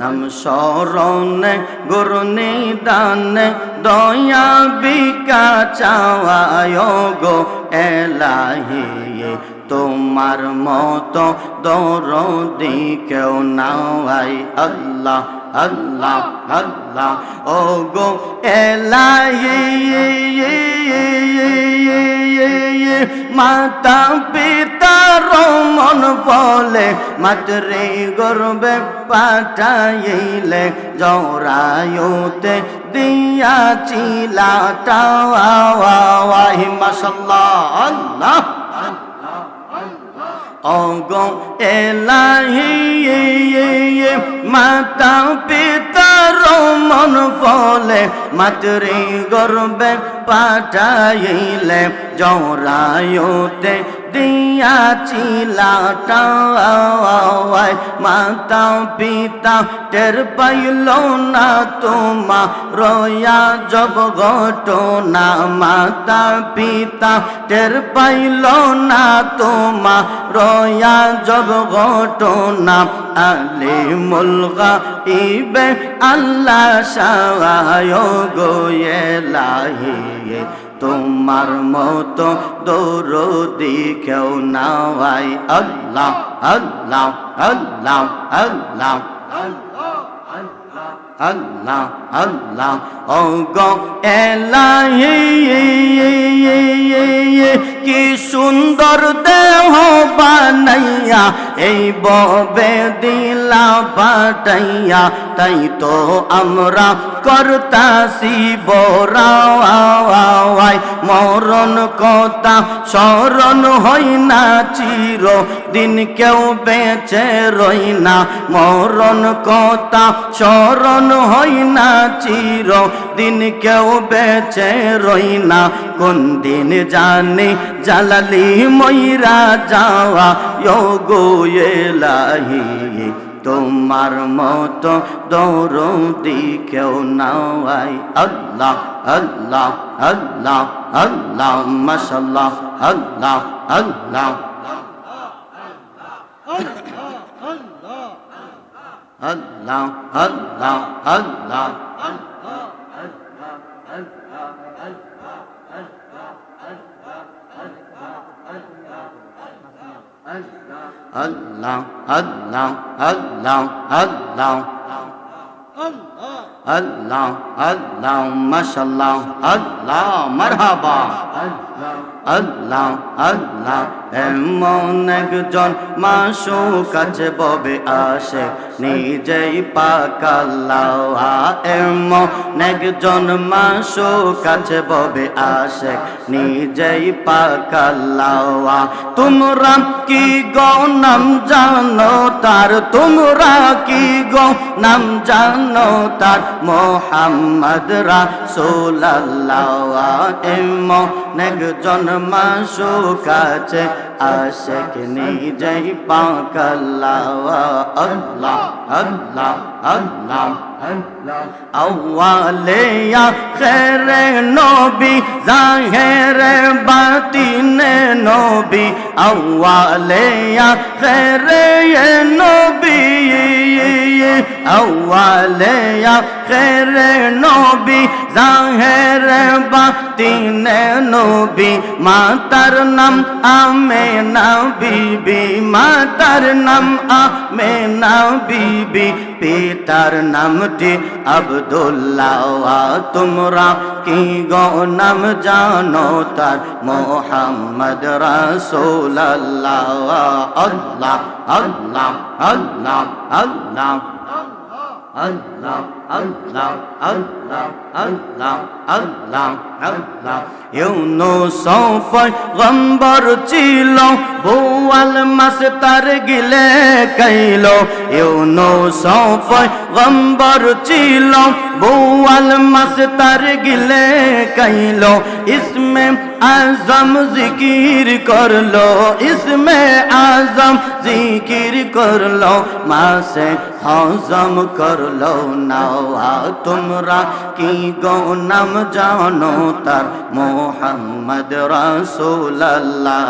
নাম শরণে গুরু নিদানে দয়া বিকা চাওয়ায় গো এলাহি। তোমার মতো দরদি কেউ নাওয়াই আল্লাহ আল্লাহ আল্লাহ। ও গো এলাহি মাতা পিতার মন বলে মাতরে গর্বে পাঠাইলে জরায়ুতে দিয়াছিলা টাওয়াই মাসাল্লাহ আল্লাহ। অগো এলাহি মাতা পিতার মন ফলে মাতৃ গর্বে পাঠাইলে জরায়ুতে দিয়াছিলাটাওয়াই মাতা পিতা টের পাইল না তোমা রয়া জব ঘটনা, মাতা পিতা টের পাইল না তোমা রয়া জব ঘটনা। আলে মুলগা ইবে আল্লাহ সাহায় গোয়েলাহি তোমার মতো দৌরদি কেউ নাওয়াই আল্লাহ আল্লাহ আল্লাহ আল্লাহ আল্লাহ আল্লাহ ও গো এলাহি, কি সুন্দর দেহ বানাইয়া, এই ববে দিলা পাটাইয়া তাই তো আমরা করতাসি বরাওয়াই মরণ কথা স্মরণ হই না চির দিন কেউ বেঁচে রই না। মরণ কথা স্মরণ হই না চির দিন কেউ বেঁচে রই না। কোন দিন জানে জালালি ময়রা যাওয়া গো এলাহি। তোমার মতো দৌড়ি কেউ নাই। আল্লাহ আল্লাহ আল্লাহ আল্লাহ মশাল্লাহ আল্লাহ আল্লাহ। আল্লাহ আল্লাহ আল্লাহ আল্লাহ। আল্লাহ আল্লাহ আল্লাহ আল্লাহ। আল্লাহ মাশাল্লাহ আল্লাহ মারহাবা। আল্লাহ আল্লাহ এমন একজন মাসু কাছে ববে আসে, নিজেই পাকাল্লাহ এমন একজন মাসু কাছে ববে আসে, নিজেই পাকাল্লাহ তোমরা কি গো নাম জানো তার? তোমরা কি গো নাম জানো তার? মোহাম্মদ রাসূলুল্লাহ। এমন একজন মাসু কাছে আশেক নিজেই পাকাল্লাহ। আল্লাহ আল্লাহ আল্লাহ আউয়ালে আখেরে নবী, জাহেরে বাতিনে নবী। আউয়ালে আখেরে নবী। আউয়ালে আখেরে নবী, জাহেরে বাতিনে নবী, মাতার নাম আমেনা বিবি, মাতার নাম আমেনা বিবি, পিতার নামটি আবদুল্লাহ। তোমরা কি গো নাম জানো তার? মোহাম্মদ রাসূলুল্লাহ। আল্লাহ আল্লাহ। আল্লাহ আল্লাহ আল্লাহ আল্লাহ আল্লাহ আল্লাহ আল্লাহ আল্লাহ। ইউনুস পয়গম্বর ছিল, বোয়াল মাস তার গিলে কাইল ইউনুস পয়গম্বর ছিল, বোয়াল মাস তার গিলে কাইল ইসমে আজম জিকির করল, ইসমে আজম জিকির করল, মাসে হজম করল নাওয়া তোমরা কি গো নাম জানো? তার মোহাম্মদ রাসূলুল্লাহ,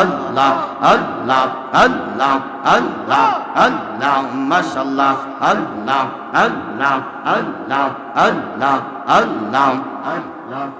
আল্লাহ আল্লাহ আল্লাহ আল্লাহ আল্লাহ আল্লাহ মাশাল্লাহ আল্লাহ আল্লাহ আল্লাহ আল্লাহ আল্লাহ আল্লাহ।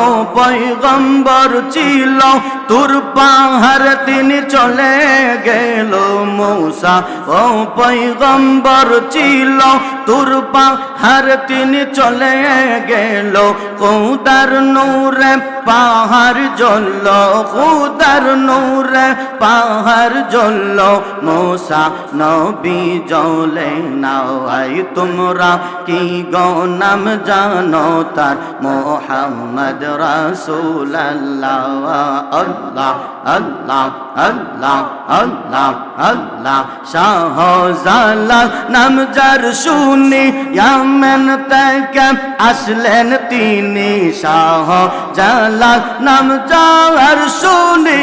ও পৈগম্বর ছিল, তোর পাহাড় তিনি চলে গেল। মূসা ও পৈগম্বর ছিল, তোর পাহাড় তিনি চলে গেল। কুদার নূরে পাহাড় জ্বলল কুদার নূরে পাহাড় জ্বলল। মূসা, নবী নাও, আই তোমরা কি গো নাম জানো? তার মোহাম্মদ রাসূল আল্লাহ আল্লাহ আল্লাহ আল্লাহ আল্লাহ। আল্লাহ শাহ জালাল নাম যার শুনি, ইয়ামেন থেকে আসলেন তিনি। শাহ জালাল নাম যার শুনি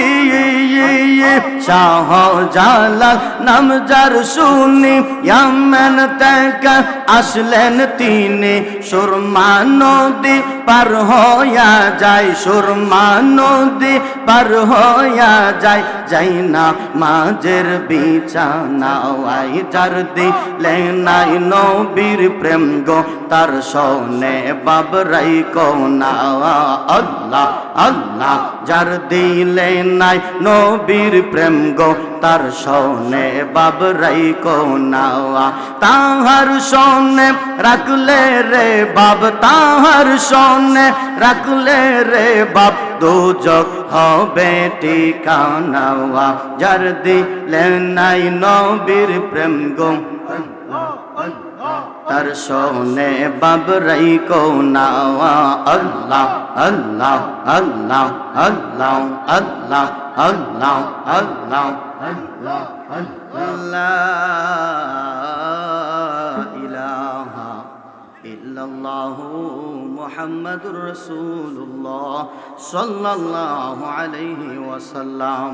শাহ জালাল নাম যার শুনি, ইয়ামেন থেকে আসলেন তিনি। সুরমা নদী পার হইয়া যায় সুরমা নদী পার হইয়া যায়, যাই না মাঝের বিছানাওয়াই যার দিলে নাই নবীর প্রেম গো, তার সনে বাবরাই কো না, আল্লাহ আল্লাহ, যার দিলে নাই নবীর প্রেম গো, তার সনে বাবরাই কো না তাহার সনে রাখলে রে বাব, তাহার সনে রাখলে রে বাপ দুজক হবে ঠিকানা যার দিলে নাই নবীর প্রেম গো তার সোনে বাবরাই কো নাওয়া আল্লাহ আল্লাহ আল্লাহ আল্লাহ আল্লাহ আল্লাহ আল্লাহ আল্লাহ। সাল্লাল্লাহু আলাইহি ওয়াসাল্লাম।